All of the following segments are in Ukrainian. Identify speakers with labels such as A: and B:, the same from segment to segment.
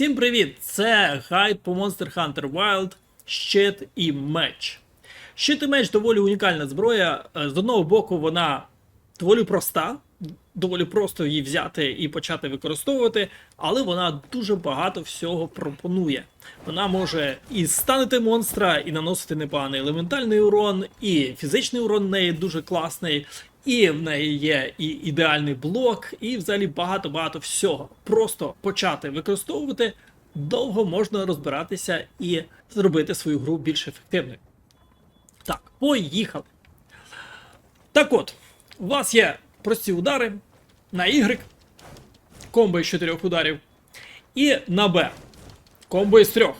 A: Всім привіт! Це гайд по Monster Hunter Wild, щит і меч. Щит і меч доволі унікальна зброя. Е, З одного боку, вона доволі проста, доволі просто її взяти і почати використовувати, але вона дуже багато всього пропонує. Вона може і станити монстра, і наносити непоганий елементальний урон, і фізичний урон в неї дуже класний. І в неї є і ідеальний блок, і взагалі багато-багато всього. Просто почати використовувати довго можна розбиратися і зробити свою гру більш ефективною. Так, поїхали. Так от, у вас є прості удари на Y, комбо із 4 ударів, і на Б. Комбо із 3.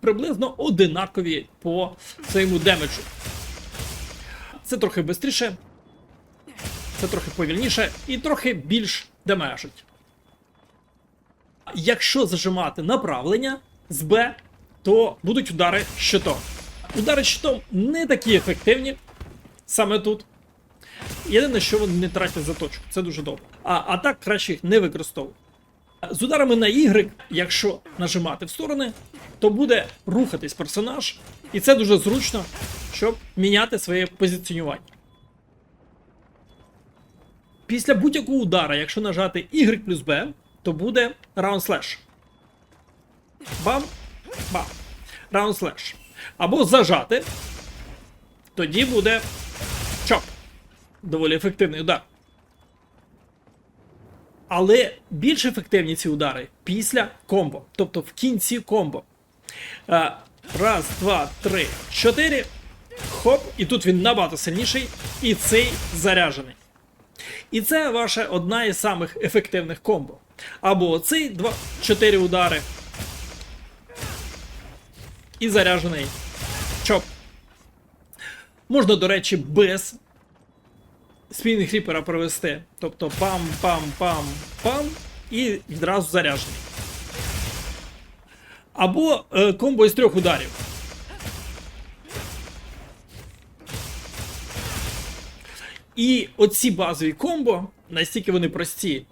A: Приблизно одинакові по своєму демеджу. Це трохи швидше, це трохи повільніше і трохи більш демежить. Якщо зажимати направлення з Б, то будуть удари щитом. Удари щитом не такі ефективні саме тут. Єдине, що вони не тратять заточку, це дуже добре. А, а так краще їх не використовувати. З ударами на Y, якщо нажимати в сторони, то буде рухатись персонаж, і це дуже зручно, щоб міняти своє позиціонування. Після будь-якого удара, якщо нажати Y плюс B, то буде Round Slash. Бам! Бам. Round Slash. Або зажати. Тоді буде чоп. Доволі ефективний удар. Але більш ефективні ці удари після комбо. Тобто в кінці комбо. Е, Раз, два, три, чотири. Хоп, і тут він набагато сильніший, і цей заряджений. І це ваша одна із самих ефективних комбо. Або оцей два, 4 удари. І заряджений чоп. Можна, до речі, без спінінг ріпера провести. Тобто пам-пам-пам-пам і відразу заряджений. Або е, комбо із трьох ударів. І оці базові комбо, настільки вони прості,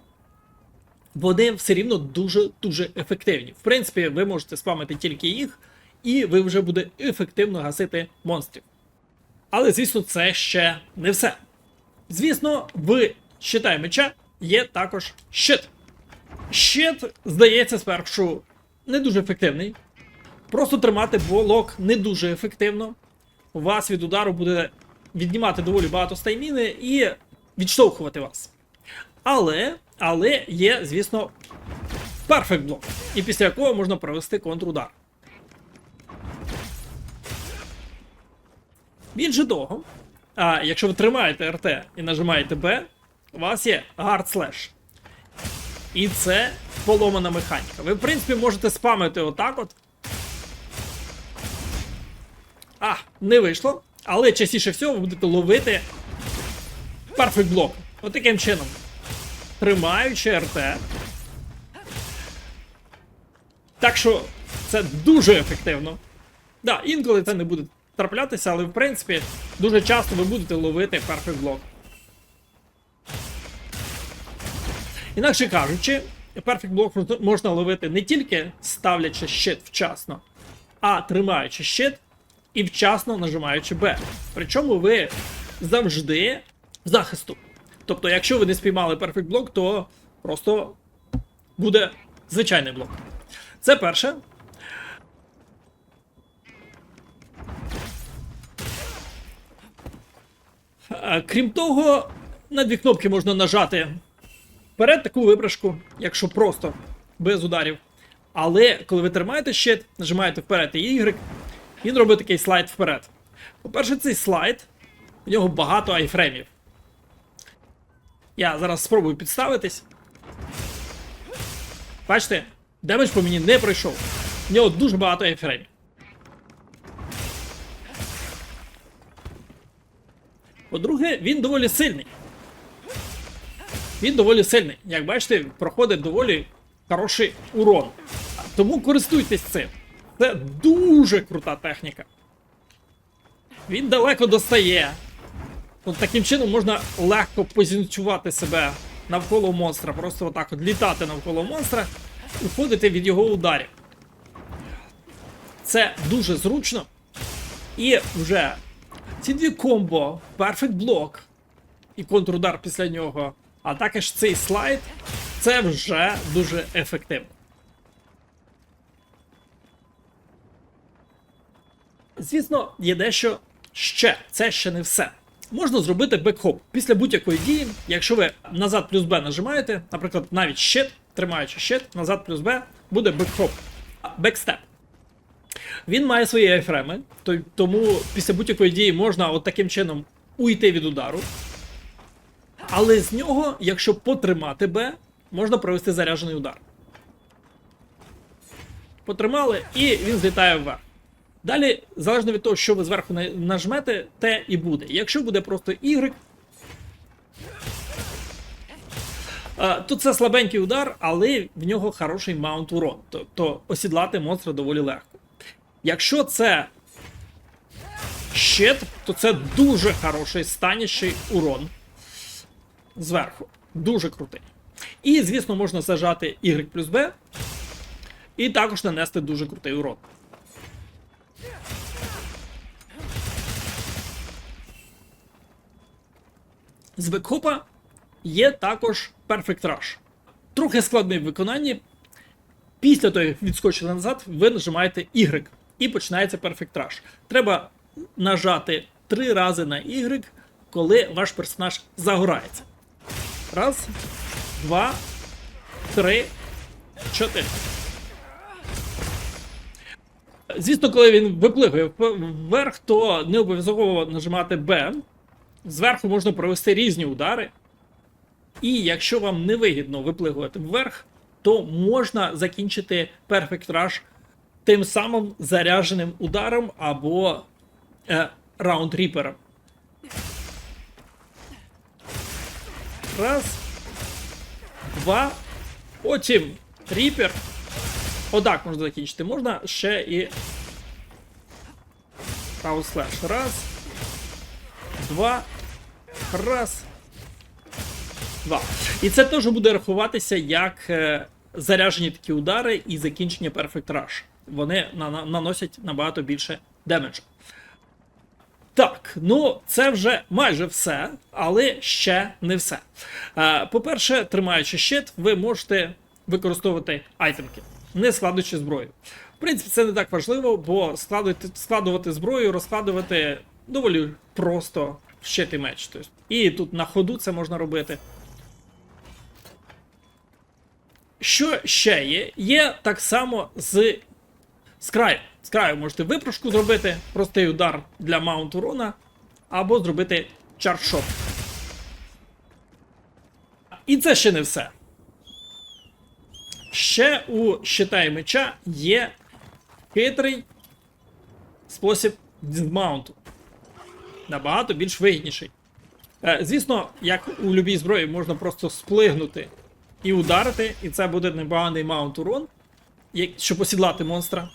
A: вони все рівно дуже-дуже ефективні. В принципі, ви можете спамити тільки їх, і ви вже буде ефективно гасити монстрів. Але, звісно, це ще не все. Звісно, в щита меча є також щит. Щит, здається, спершу не дуже ефективний. Просто тримати блок не дуже ефективно. У вас від удару буде віднімати доволі багато стайміни і відштовхувати вас. Але, але є, звісно, перфект блок, і після якого можна провести контрудар. Більше того, а якщо ви тримаєте РТ і нажимаєте Б, у вас є Guard Slash. І це поломана механіка. Ви, в принципі, можете спамити отак от. А, не вийшло. Але частіше всього ви будете ловити перфект блок. Отаким чином. Тримаючи РТ. Так що це дуже ефективно. Да, інколи це не буде траплятися, але в принципі дуже часто ви будете ловити перфект блок. Інакше кажучи, перфект блок можна ловити не тільки ставлячи щит вчасно, а тримаючи щит і вчасно нажимаючи Б. Причому ви завжди в захисту. Тобто, якщо ви не спіймали перфект блок, то просто буде звичайний блок. Це перше. Крім того, на дві кнопки можна нажати вперед таку вибрашку, якщо просто без ударів. Але коли ви тримаєте щит, нажимаєте вперед і Y, він робить такий слайд вперед. По-перше, цей слайд, у нього багато айфреймів. Я зараз спробую підставитись. Бачите, демедж по мені не пройшов. У нього дуже багато айфреймів. По-друге, він доволі сильний. Він доволі сильний. Як бачите, проходить доволі хороший урон. Тому користуйтесь цим. Це дуже крута техніка. Він далеко достає. От таким чином можна легко позиціонувати себе навколо монстра. Просто отак от літати навколо монстра уходити від його ударів. Це дуже зручно. І вже ці дві комбо, Perfect Block і контрудар після нього, а також цей слайд, це вже дуже ефективно. Звісно, є дещо ще. Це ще не все. Можна зробити бекхоп після будь-якої дії, якщо ви назад плюс Б нажимаєте, наприклад, навіть щит, тримаючи щит, назад плюс Б, буде бекхоп. Бекстеп. Він має свої ефреми, тому після будь-якої дії можна от таким чином уйти від удару. Але з нього, якщо потримати Б, можна провести заряджений удар. Потримали, і він злітає вверх. Далі, залежно від того, що ви зверху нажмете, те і буде. Якщо буде просто Y, е, то це слабенький удар, але в нього хороший маунт урон. Тобто осідлати монстра доволі легко. Якщо це щит, то це дуже хороший станящий урон зверху. Дуже крутий. І, звісно, можна зажати Y плюс B, і також нанести дуже крутий урон. З бекхопа є також Perfect Rush. Трохи складний в виконанні. Після того, як відскочили назад, ви нажимаєте Y і починається Perfect Rush. Треба нажати три рази на Y, коли ваш персонаж загорається. Раз, два, три, чотири. Звісно, коли він виплигує вверх, то не обов'язково нажимати B. Зверху можна провести різні удари. І якщо вам не вигідно виплигувати вверх, то можна закінчити Perfect Rush тим самим зарядженим ударом або е, Round Reaper. Раз. Два. Потім Reaper. Отак можна закінчити. Можна ще і. Slash. Раз. Два. Раз. Два. І це теж буде рахуватися як е, заряджені такі удари і закінчення Perfect Rush. Вони на- на- наносять набагато більше демеджу. Так, ну це вже майже все, але ще не все. Е, По-перше, тримаючи щит, ви можете використовувати айтемки, не складуючи зброю. В принципі, це не так важливо, бо складувати, складувати зброю, розкладувати доволі просто щит і меч. Тобто, і тут на ходу це можна робити. Що ще є? Є так само з, з краю. З краю можете випрошку зробити, простий удар для маунт урона, або зробити чаршот. І це ще не все. Ще у щита і меча є хитрий спосіб дизмаунту. Набагато більш вигідніший. Е, Звісно, як у любій зброї, можна просто сплигнути і ударити, і це буде непоганий маунт урон, щоб осідлати монстра.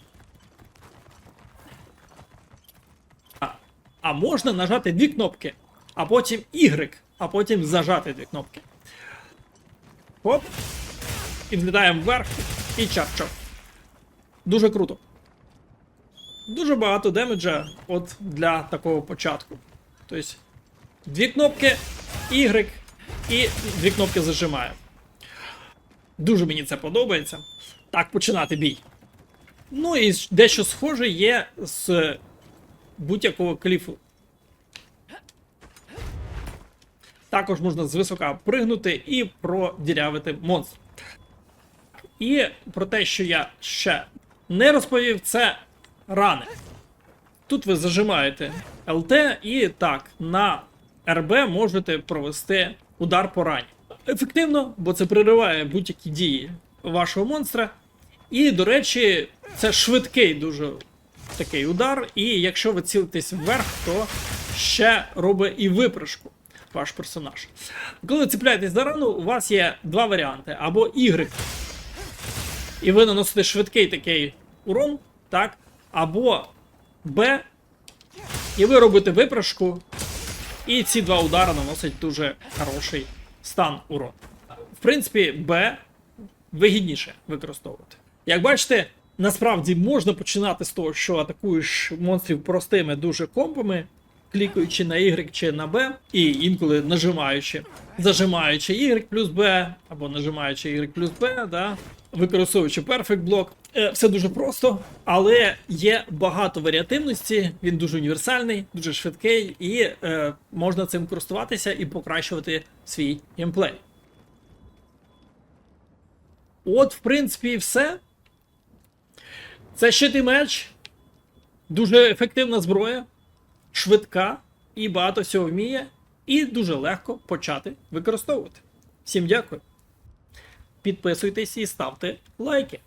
A: А, а можна нажати дві кнопки, а потім Y, а потім зажати дві кнопки. Хоп. І взлітаємо вверх і чап-чап. Дуже круто. Дуже багато демеджа от для такого початку. Тобто, дві кнопки Y і дві кнопки зажимаємо. Дуже мені це подобається. Так, починати бій. Ну і дещо схоже є з будь-якого кліфу. Також можна звисока пригнути і продірявити монстр. І про те, що я ще не розповів, це рани. Тут ви зажимаєте ЛТ і так, на РБ можете провести удар по рані. Ефективно, бо це пририває будь-які дії вашого монстра. І, до речі, це швидкий дуже такий удар. І якщо ви цілитесь вверх, то ще робить і випрыжку ваш персонаж. Коли ви цепляєтесь за рану, у вас є два варіанти: або Y, і ви наносите швидкий такий урон, так, або Б, і ви робите випрашку, і ці два удари наносять дуже хороший стан урон. В принципі, Б вигідніше використовувати. Як бачите, насправді можна починати з того, що атакуєш монстрів простими дуже компами, клікаючи на Y чи на B, і інколи нажимаючи, зажимаючи Y плюс B, або нажимаючи Y плюс B, да, використовуючи Perfect Block. Е, Все дуже просто, але є багато варіативності, він дуже універсальний, дуже швидкий, і е, можна цим користуватися і покращувати свій геймплей. От, в принципі, і все. Це щит і меч. Дуже ефективна зброя, швидка і багато всього вміє, і дуже легко почати використовувати. Всім дякую. Підписуйтесь і ставте лайки.